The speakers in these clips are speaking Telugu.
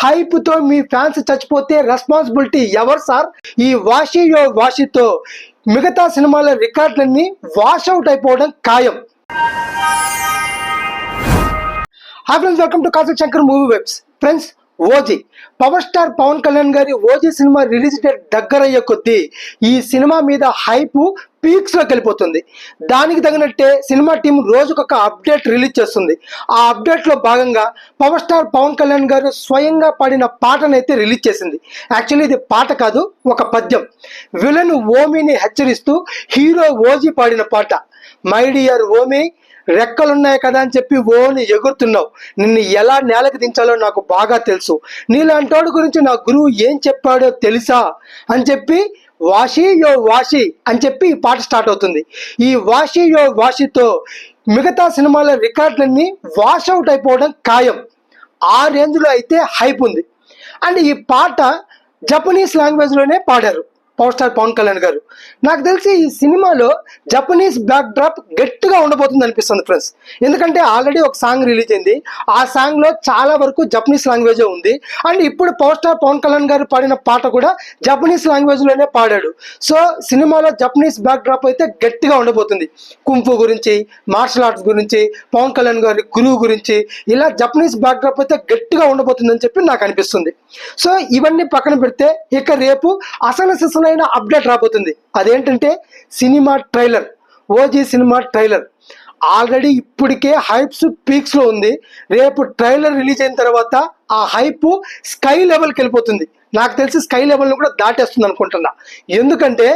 హైప్తో మీ ఫ్యాన్స్ చచ్చిపోతే రెస్పాన్సిబిలిటీ ఎవరు సార్? ఈ వాషి యో వాషితో మిగతా సినిమాల రికార్డులన్నీ వాష్ అవుట్ అయిపోవడం ఖాయం. Hi friends welcome to Kajal Shankar movie webs. Friends OG. Power star Pavan Kalyan గారి ఓజీ సినిమా రిలీజ్ డేట్ దగ్గరయ్యే కొద్దీ ఈ సినిమా మీద హైప్ పీక్స్లోకి వెళ్ళిపోతుంది. దానికి తగినట్టే సినిమా టీం రోజుకొక అప్డేట్ రిలీజ్ చేస్తుంది. ఆ అప్డేట్లో భాగంగా పవర్ స్టార్ పవన్ కళ్యాణ్ గారు స్వయంగా పాడిన పాటనైతే రిలీజ్ చేసింది. యాక్చువల్లీ ఇది పాట కాదు ఒక పద్యం. విలన్ ఓమిని హెచ్చరిస్తూ హీరో ఓజీ పాడిన పాట. మై డియర్ ఓమి రెక్కలున్నాయి కదా అని చెప్పి ఓని ఎగురుతున్నావు. నిన్ను ఎలా నేలకు దించాలో నాకు బాగా తెలుసు. నీలాంటోడు గురించి నా గురువు ఏం చెప్పాడో తెలుసా? అని చెప్పి వాషి యో వాషి అని చెప్పి ఈ పాట స్టార్ట్ అవుతుంది. ఈ వాషి యో వాషితో మిగతా సినిమాల రికార్డులన్నీ వాష్ అవుట్ అయిపోవడం ఖాయం. ఆ రేంజ్లో అయితే హైప్ ఉంది. అండ్ ఈ పాట జపనీస్ లాంగ్వేజ్లోనే పాడారు. పవర్ స్టార్ పవన్ కళ్యాణ్ గారు. నాకు తెలిసి ఈ సినిమాలో జపనీస్ బ్యాక్ డ్రాప్ గట్టిగా ఉండబోతుంది అనిపిస్తుంది ఫ్రెండ్స్. ఎందుకంటే ఆల్రెడీ ఒక సాంగ్ రిలీజ్ అయింది. ఆ సాంగ్లో చాలా వరకు జపనీస్ లాంగ్వేజ్ ఉంది. అండ్ ఇప్పుడు పవర్ స్టార్ పవన్ కళ్యాణ్ గారు పాడిన పాట కూడా జపనీస్ లాంగ్వేజ్లోనే పాడాడు. సో సినిమాలో జపనీస్ బ్యాక్ డ్రాప్ అయితే గట్టిగా ఉండబోతుంది. కుంఫు గురించి మార్షల్ ఆర్ట్స్ గురించి పవన్ కళ్యాణ్ గారి గురువు గురించి ఇలా జపనీస్ బ్యాక్ డ్రాప్ అయితే గట్టిగా ఉండబోతుందని చెప్పి నాకు అనిపిస్తుంది. సో ఇవన్నీ పక్కన పెడితే ఇక రేపు అసలు సిసలైన అప్డేట్ రాబోతుంది. అదేంటంటే cinema trailer OG cinema trailer. Already ఇప్పటికే హైప్స్ పీక్స్లో ఉంది. రేపు ట్రైలర్ రిలీజ్ అయిన తర్వాత ఆ హైప్ స్కై లెవెల్కి వెళ్ళిపోతుంది. నాకు తెలిసి స్కై లెవెల్ను కూడా దాటేస్తుంది అనుకుంటున్నా. ఎందుకంటే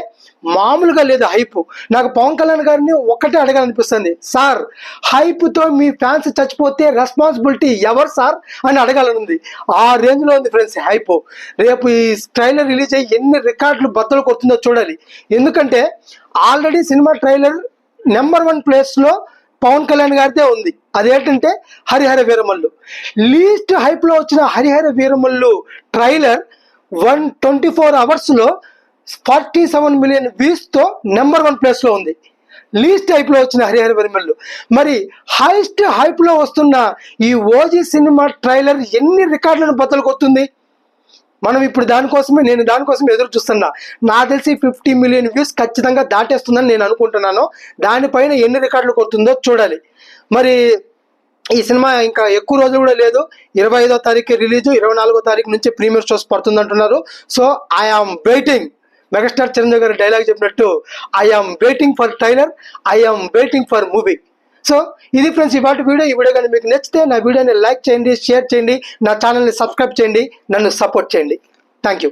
మామూలుగా లేదు హైప్. నాకు పవన్ కళ్యాణ్ గారిని ఒక్కటే అడగాలనిపిస్తుంది. సార్ హైప్తో మీ ఫ్యాన్స్ చచ్చిపోతే రెస్పాన్సిబిలిటీ ఎవరు సార్? అని అడగాలనుంది. ఆ రేంజ్లో ఉంది ఫ్రెండ్స్ హైప్. రేపు ఈ ట్రైలర్ రిలీజ్ అయ్యి ఎన్ని రికార్డులు బద్దలు కొడుతుందో చూడాలి. ఎందుకంటే already cinema trailer number one ప్లేస్లో పవన్ కళ్యాణ్ గారిదే ఉంది. అదేంటంటే హరిహర వీరమల్లు. లీస్ట్ హైప్లో వచ్చిన Harihara Veeramallu trailer one twenty four అవర్స్లో ఫార్టీ సెవెన్ మిలియన్ వ్యూస్తో నెంబర్ వన్ ప్లేస్లో ఉంది. లీస్ట్ హైప్లో వచ్చిన హరిహర పరిమళ్ళు మరి హైయెస్ట్ హైప్లో వస్తున్న ఈ ఓజీ సినిమా ట్రైలర్ ఎన్ని రికార్డులను బద్దలు మనం ఇప్పుడు దానికోసమే నేను దానికోసం ఎదురు చూస్తున్నా. నా తెలిసి ఫిఫ్టీ మిలియన్ వ్యూస్ ఖచ్చితంగా దాటేస్తుందని నేను అనుకుంటున్నాను. దానిపైన ఎన్ని రికార్డులు కొడుతుందో చూడాలి. మరి ఈ సినిమా ఇంకా ఎక్కువ రోజులు కూడా లేదు. ఇరవై ఐదో తారీఖు రిలీజ్ ఇరవై నాలుగో తారీఖు నుంచి premier shows పడుతుందంటున్నారు. So I am waiting megastar Chiranjeevi గారు డైలాగ్ చెప్పినట్టు I waiting for trailer I waiting for movie so ఇది ఫ్రెండ్స్ ఇవాటి వీడియో. ఈ వీడియో కానీ మీకు నచ్చితే నా వీడియోని లైక్ చేయండి షేర్ చేయండి నా ఛానల్ని సబ్స్క్రైబ్ చేయండి నన్ను సపోర్ట్ చేయండి. Thank you